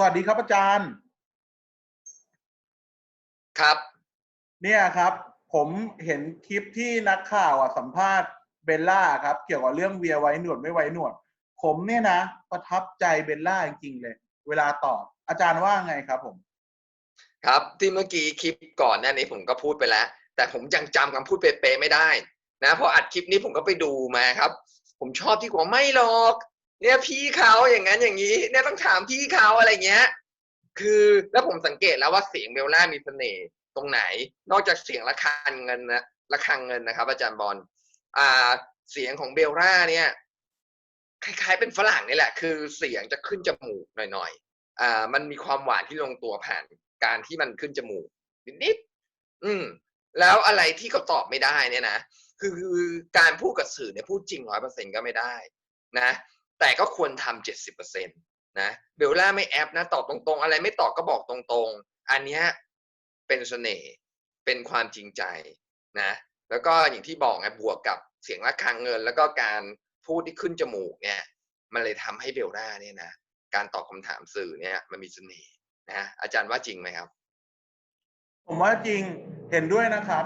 สวัสดีครับอาจารย์ ครับ เนี่ยครับ ผมเห็นคลิปที่นักข่าวอะสัมภาษณ์เบลล่าครับ เกี่ยวกับเรื่องเวียไว้หนวดไม่ไว้หนวด ผมเนี่ยนะ ประทับใจเบลล่าจริงๆเลย เวลาตอบอาจารย์ว่าไงครับผม ครับที่เมื่อกี้คลิปก่อนหน้านี้ผมก็พูดไปแล้ว แต่ผมยังจำคำพูดเป๊ะๆไม่ได้นะพออัดคลิปนี้ผมก็ไปดูมาครับ ผมชอบที่กว่าไม่หรอก เนี่ยพี่เขาอย่างนั้นอย่างนี้ เนี่ยต้องถามพี่เขาอะไรเงี้ย คือแล้วผมสังเกตแล้วว่าเสียงเบลล่ามีเสน่ห์ตรงไหน นอกจากเสียงระฆังเงินนะระฆังเงินนะครับ อาจารย์บอลอ่า เสียงของเบลล่าเนี่ย คล้ายๆเป็นฝรั่งนี่แหละ คือเสียงจะขึ้นจมูกหน่อยๆอ่า มันมีความหวานที่ลงตัวผ่านการที่มันขึ้นจมูกนิดๆอืม แล้วอะไรที่เขาตอบไม่ได้เนี่ยนะคือคือการพูดกับสื่อเนี่ยพูดจริงร้อยเปอร์เซ็นก็ไม่ได้ นะ แต่ก็ควรทำเจ็ดสิบเปอร์เซ็นตนะเบลล่าไม่แอปนะตอบตรงๆ อะไรไม่ตอบก็บอกตรงๆ อันนี้เป็นเสน่ห์เป็นความจริงใจนะแล้วก็อย่างที่บอกไงบวกกับเสียงระฆังเงิน แล้วก็การพูดที่ขึ้นจมูกเนี่ยมันเลยทำให้เบลล่าเนี่ยนะการตอบคำถามสื่อเนี่ยมันมีเสน่ห์นะอาจารย์ว่าจริงไหมครับ ผมว่าจริงเห็นด้วยนะครับ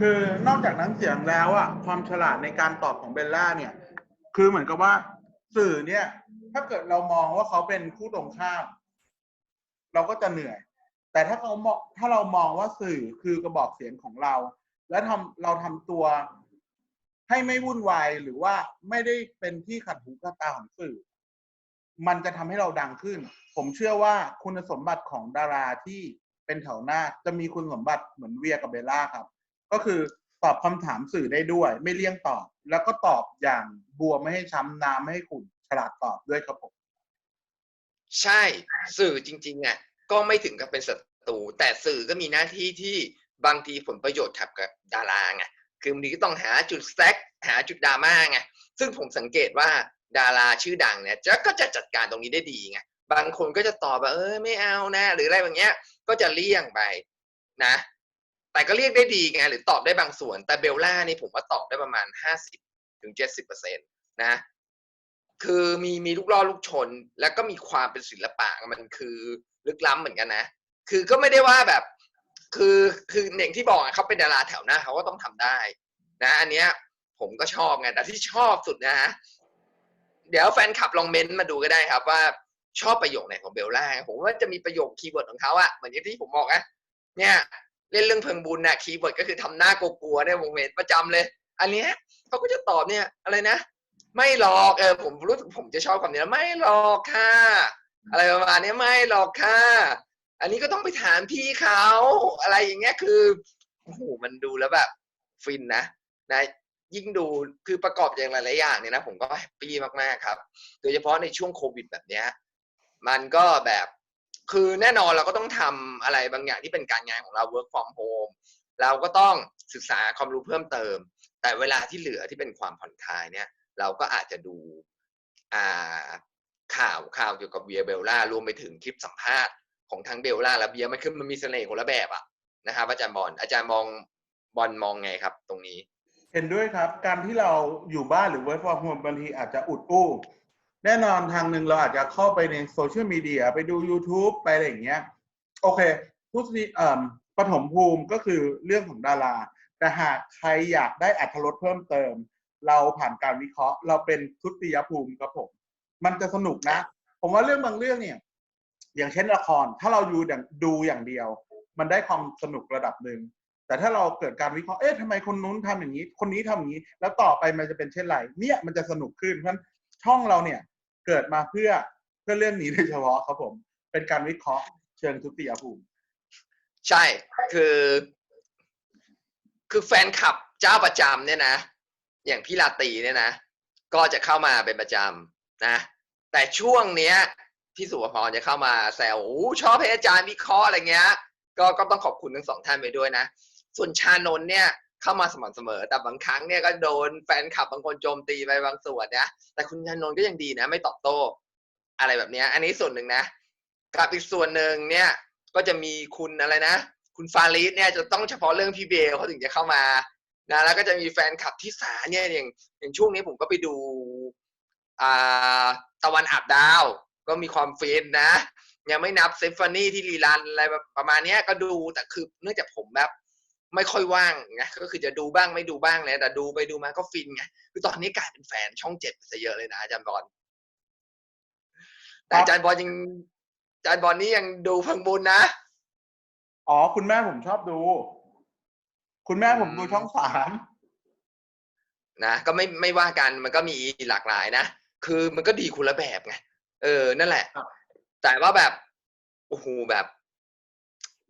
คือนอกจากน้ำเสียงแล้วอะความฉลาดในการตอบของเบลล่าเนี่ย คือเหมือนกับว่า สื่อเนี่ย ถ้าเกิดเรามองว่าเขาเป็นคู่ตรงข้าม เราก็จะเหนื่อย แต่ถ้าเขามองถ้าเรามองว่าสื่อคือกระบอกเสียงของเรา และทำเราทำตัว ให้ไม่วุ่นวายหรือว่าไม่ได้เป็นที่ขัดหูขัดตาของสื่อ มันจะทำให้เราดังขึ้น ผมเชื่อว่าคุณสมบัติของดาราที่เป็นแถวหน้า จะมีคุณสมบัติเหมือนเวียกับเบลล่าครับ ก็คือตอบคำถามสื่อได้ด้วย ไม่เลี่ยงตอบ แล้วก็ตอบอย่างบัวไม่ให้ช้ำน้ำไม่ให้ขุ่นฉลาดตอบด้วยครับผมใช่สื่อจริงๆอะก็ไม่ถึงกับเป็นศัตรูแต่สื่อก็มีหน้าที่ที่บางทีผลประโยชน์ขับกับดาราไงคือบางทีก็ต้องหาจุดแซกหาจุดดราม่าไงซึ่งผมสังเกตว่าดาราชื่อดังเนี่ยจะก็จะจัดการตรงนี้ได้ดีไงบางคนก็จะตอบว่าเออไม่เอานะ หรืออะไรแบบเนี้ยก็จะเลี่ยงไปนะ แต่ก็เรียกได้ดีไงหรือตอบได้บางส่วน แต่เบลล่านี่ผมว่าตอบได้ประมาณห้าสิบถึงเจ็ดสิบเปอร์เซ็นตนะคือมีมีลูกล่อลูกชน แล้วก็มีความเป็นศิลปะมันคือลึกล้ำเหมือนกันนะ คือก็ไม่ได้ว่าแบบ คือคืออย่างที่บอกเขาเป็นดาราแถวหน้าเขาก็ต้องทำได้ นะ อันเนี้ย ผมก็ชอบไงแต่ที่ชอบสุดนะฮะเดี๋ยวแฟนคลับลองเม้นต์มาดูก็ได้ครับว่าชอบประโยคไหนของเบลล่าผมว่าจะมีประโยคคีย์เวิร์ดของเขาอะเหมือนอย่างที่ผมบอกอะเนี่ย เล่นเรื่องเพิงบุญนะคีย์เวิร์ดก็คือทำหน้ากลัวๆเนี่ยผมเห็นประจำเลย อันเนี้ยเขาก็จะตอบเนี่ยอะไรนะ ไม่หรอกเออผมรู้สึกผมจะชอบคำนี้ไม่หรอกค่ะ อะไรประมาณนี้ไม่หรอกค่ะ อันนี้ก็ต้องไปถามพี่เขาอะไรอย่างเงี้ยคือโอ้โหมันดูแล้วแบบฟินนะนะยิ่งดูคือประกอบอย่างหลายๆอย่างเนี่ยนะผมก็แฮปปี้มากๆครับ โดยเฉพาะในช่วงโควิดแบบเนี้ยมันก็แบบ คือแน่นอนเราก็ต้องทำอะไรบางอย่างที่เป็นการงานของเรา work from home เราก็ต้องศึกษาความรู้เพิ่มเติม แต่เวลาที่เหลือที่เป็นความผ่อนคลายเนี่ย เราก็อาจจะดูอ่าข่าวข่าวเกี่ยวกับเบียเบลล่ารวมไปถึงคลิปสัมภาษณ์ของทั้งเบลล่าและเบียมันคือมันมีเสน่ห์คนละแบบอะนะครับอาจารย์บอลอาจารย์มองบอลมองไงครับ ตรงนี้ เห็นด้วยครับ การที่เราอยู่บ้านหรือ work from home บางทีอาจจะอุดอู้ แน่นอนทางหนึ่งเราอาจจะเข้าไปในโซเชียลมีเดียไปดู YouTube ไปอะไรอย่างเงี้ยโอเคทุติเอ่อปฐมภูมิก็คือเรื่องของดารา แต่หากใครอยากได้อัธรสเพิ่มเติม เราผ่านการวิเคราะห์ เราเป็นทุติยภูมิครับผม มันจะสนุกนะ ผมว่าเรื่องบางเรื่องเนี่ย อย่างเช่นละครถ้าเราดูอย่างดูอย่างเดียว มันได้ความสนุกระดับหนึ่งแต่ถ้าเราเกิดการวิเคราะห์ เอ๊ะทำไมคนนู้นทำอย่างนี้ คนนี้ทำอย่างนี้ แล้วต่อไปมันจะเป็นเช่นไร เนี่ยมันจะสนุกขึ้น เพราะฉะนั้นช่องเราเนี่ย เกิดมาเพื่อเพื่อเรื่องนี้โดยเฉพาะครับผม เป็นการวิเคราะห์เชิงทุติยภูมิ ใช่คือ คือแฟนคลับเจ้าประจำเนี่ยนะ อย่างพี่ลาตีเนี่ยนะ ก็จะเข้ามาเป็นประจำนะ แต่ช่วงเนี้ยพี่สุภพรจะเข้ามาแซวโอ้ชอบให้อาจารย์วิเคราะห์อะไรเงี้ย ก็ก็ต้องขอบคุณทั้งสองท่านไปด้วยนะ ส่วนชานนท์เนี่ย เข้ามาสม่ำเสมอ แต่บางครั้งเนี่ยก็โดนแฟนคลับบางคนโจมตีไปบางส่วนนะแต่คุณชานนท์ก็ยังดีนะ ไม่ตอบโต้ อะไรแบบนี้อันนี้ส่วนหนึ่งนะกับอีกส่วนหนึ่งเนี่ยก็จะมีคุณอะไรนะ คุณฟาริสเนี่ยจะต้องเฉพาะเรื่องพี่เบลเขาถึงจะเข้ามานะแล้วก็จะมีแฟนคลับที่สาเนี่ยอย่างอย่างช่วงนี้ผมก็ไปดูอ่าตะวันอาบดาว ก็มีความฟินนะ ยังไม่นับเซฟานี่ที่รีรันอะไรแบบประมาณนี้ก็ดูแต่คือเนื่องจากผมแบบ ไม่ค่อยว่างไงก็คือจะดูบ้างไม่ดูบ้างเลยแต่ดูไปดูมาก็ฟินไงคือตอนนี้กลายเป็นแฟนช่องเจ็ดไปซะเยอะเลยนะอาจารย์บอลแต่อาจารย์บอลยังอาจารย์บอลนี่ยังดูพังบุญนะอ๋อ คุณแม่ผมชอบดู คุณแม่ผมดูช่องสามนะก็ไม่ไม่ว่ากันมันก็มีหลากหลายนะคือมันก็ดีคนละแบบไงเออ นั่นแหละ แต่ว่าแบบโอ้โหแบบ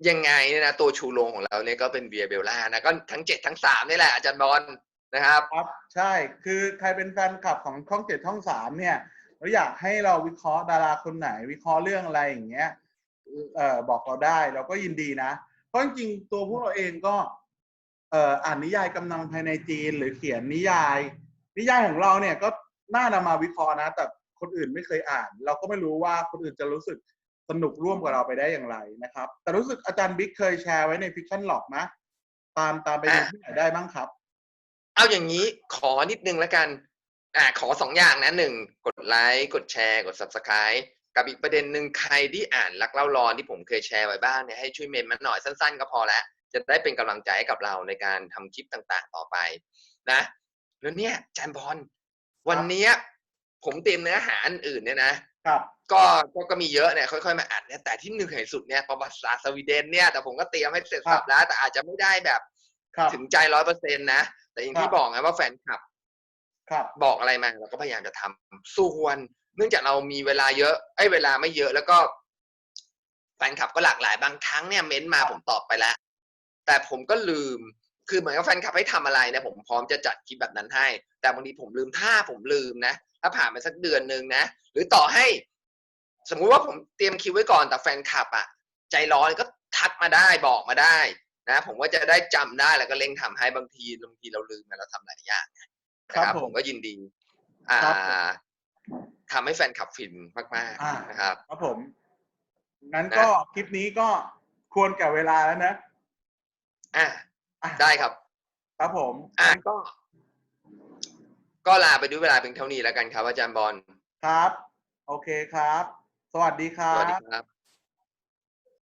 ยังไงเนี่ยนะตัวชูโรงของเราเนี่ยก็เป็นเบียร์เบลล่านะก็ทั้งเจ็ดทั้งสามนี่แหละอาจารย์บอลนะครับครับใช่คือใครเป็นแฟนคลับของช่องเจ็ดช่องสามเนี่ยเราอยากให้เราวิเคราะห์ดาราคนไหน วิเคราะห์เรื่องอะไรอย่างเงี้ยเอ่อบอกเราได้เราก็ยินดีนะ เพราะจริงๆตัวพวกเราเองก็เอ่ออ่านนิยายกำลังภายในจีน หรือเขียนนิยาย นิยายของเราเนี่ยก็น่านำมาวิเคราะห์นะ แต่คนอื่นไม่เคยอ่าน เราก็ไม่รู้ว่าคนอื่นจะรู้สึก สนุกร่วมกับเราไปได้อย่างไรนะครับ แต่รู้สึกอาจารย์บิ๊กเคยแชร์ไว้ในฟิกชันหลอกนะตามตามไปดูอะที่ไหนได้บ้างครับ เอาอย่างนี้ขอนิดนึงแล้วกัน อ่า ขอสองอย่างนะหนึ่งกดไลค์กดแชร์ กด subscribe กับอีกประเด็นหนึ่งใครที่อ่านรักเล่าร้อนที่ผมเคยแชร์ไว้บ้างเนี่ยให้ช่วยเมนมาหน่อยสั้นๆ ก็พอแล้วจะได้เป็นกำลังใจให้กับเราในการทำคลิปต่างๆ ต่อไป นะแล้วเนี่ยอาจารย์บอลวันเนี้ยผมเตรียมเนื้อหาอันอื่นเนี่ยนะครับ ก็ก็ก็มีเยอะเนี่ยค่อยๆมาอัดเนี่ยแต่ที่เหนื่อยสุดเนี่ยประวัติศาสตร์สวีเดนเนี่ยแต่ผมก็เตรียมให้เสร็จสับแล้ว แต่อาจจะไม่ได้แบบครับถึงใจร้อยเปอร์เซ็นต์นะ แต่อย่างที่ครับบอกไงว่าแฟนคลับครับบอกอะไรมาเราก็พยายามจะทำส่วนเนื่องจากเรามีเวลาเยอะไอ้ยเวลาไม่เยอะแล้วก็ แฟนคลับก็หลากหลายบางครั้งเนี่ยเม้นต์มาผมตอบไปแล้ว แต่ผมก็ลืมคือเหมือนกับแฟนคลับให้ทำอะไรเนี่ยผมพร้อมจะจัดคลิปแบบนั้นให้ แต่บางทีผมลืมถ้าผมลืมนะ ถ้าผ่านไปสักเดือนหนึ่งนะ หรือต่อให้ สมมุติว่าผมเตรียมคิวไว้ก่อนแต่แฟนคลับอะใจร้อนก็ทักมาได้บอกมาได้นะ ผมก็จะได้จำได้แล้วก็เร่งทำให้บางทีบางทีเราลืมนะเราทำหลายอย่างนะครัครับบผมผมก็ยินดี อ่าครับผมทำให้แฟนคลับฟินมากอ่าๆนะครับครับผมงั้นก็คลิปนี้ก็ควรแก่เวลาแล้วนะอ่าอะได้ครับ ครับผมอ่าก็ ก็ลาไปด้วยเวลาเพียงเท่านี้แล้วกันครับอาจารย์บอลครับ โอเคครับ สวัสดีครัสวัสดีครับ